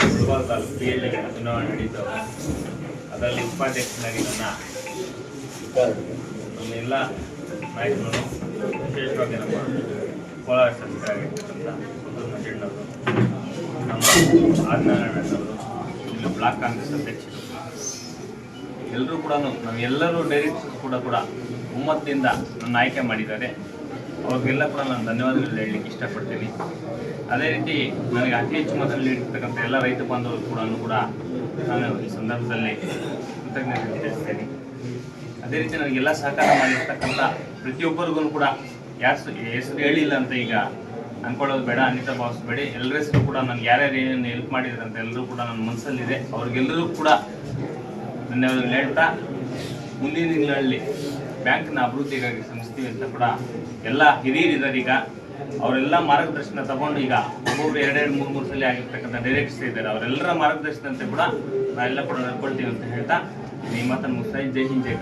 Football taluk P L ಚುನಾವಣೆ ನಡೀತಾವ ಅದರಲ್ಲಿ ಉಪಾಧ್ಯಕ್ಷನಾಗಿ ನನ್ನ ನಮ್ಮ ಎಲ್ಲ ನಾಯಕರು ವಿಶೇಷವಾಗಿ ನಮ್ಮ ಕೋಲಾರ ಶಾಸಕರಾಗಿರ್ತಕ್ಕಂಥ ಮಂಜಣ್ಣವರು ನಮ್ಮ ಆದಿನಾರಾಯಣವರು ಇಲ್ಲಿ ಬ್ಲಾಕ್ ಕಾಂಗ್ರೆಸ್ ಅಧ್ಯಕ್ಷರು. ಎಲ್ಲರೂ ಕೂಡ ನಾವೆಲ್ಲರೂ ಡೈರೆಕ್ಟರ್ಸ್ ಕೂಡ ಕೂಡ ಒಮ್ಮತದಿಂದ ನನ್ನ ಆಯ್ಕೆ ಮಾಡಿದ್ದಾರೆ. ಅವ್ರಿಗೆಲ್ಲ ಕೂಡ ನಾನು ಧನ್ಯವಾದಗಳು ಹೇಳಲಿಕ್ಕೆ ಇಷ್ಟಪಡ್ತೀನಿ. ಅದೇ ರೀತಿ ನನಗೆ ಅತಿ ಹೆಚ್ಚು ಮತದಲ್ಲಿ ನೀಡಿರ್ತಕ್ಕಂಥ ಎಲ್ಲ ರೈತ ಬಾಂಧವರು ಕೂಡ ಕೂಡ ನಾನು ಈ ಸಂದರ್ಭದಲ್ಲಿ ಕೃತಜ್ಞತೆ ತಿಳಿಸ್ತೇನೆ. ಅದೇ ರೀತಿ ನನಗೆಲ್ಲ ಸಹಕಾರ ಮಾಡಿರ್ತಕ್ಕಂಥ ಪ್ರತಿಯೊಬ್ಬರಿಗೂ ಕೂಡ ಯಾರು ಹೆಸರು ಹೇಳಿಲ್ಲ ಅಂತ ಈಗ ಅನ್ಕೊಳ್ಳೋದು ಬೇಡ, ಅನಿತಾ ಭಾವಿಸ್ಬೇಡಿ ಎಲ್ಲರ ಹೆಸರು ಕೂಡ ನನಗೆ ಯಾರ್ಯಾರು ಏನೇನು ಹೆಲ್ಪ್ ಮಾಡಿದ್ರಂತ ಎಲ್ಲರೂ ಕೂಡ ನನ್ನ ಮನಸ್ಸಲ್ಲಿದೆ. ಅವ್ರಿಗೆಲ್ಲರೂ ಕೂಡ ಧನ್ಯವಾದಗಳು ಹೇಳ್ತಾ ಮುಂದಿನ ದಿನಗಳಲ್ಲಿ ಬ್ಯಾಂಕ್ನ ಅಭಿವೃದ್ಧಿಗಾಗಿ ಶ್ರಮಿಸ್ತೀವಿ ಅಂತ ಕೂಡ ಎಲ್ಲ ಹಿರಿಯರಿದ್ದಾರೆ ಈಗ ಅವರೆಲ್ಲ ಮಾರ್ಗದರ್ಶನ ತಗೊಂಡು ಈಗ ಒಬ್ಬೊಬ್ರು ಎರಡೆರಡು ಮೂರು ಮೂರು ಸಲ ಆಗಿರ್ತಕ್ಕಂಥ ಡೈರೆಕ್ಟರ್ಸ್ ಇದ್ದಾರೆ. ಅವರೆಲ್ಲರ ಮಾರ್ಗದರ್ಶನಂತೆ ಕೂಡ ನಾವೆಲ್ಲ ಕೂಡ ನಡ್ಕೊಳ್ತೀವಿ ಅಂತ ಹೇಳ್ತಾ ಈ ಮಾತನ್ನು ಮುಗಿಸ್ತಾ ಜೈ ಹಿಂದ್, ಜೈ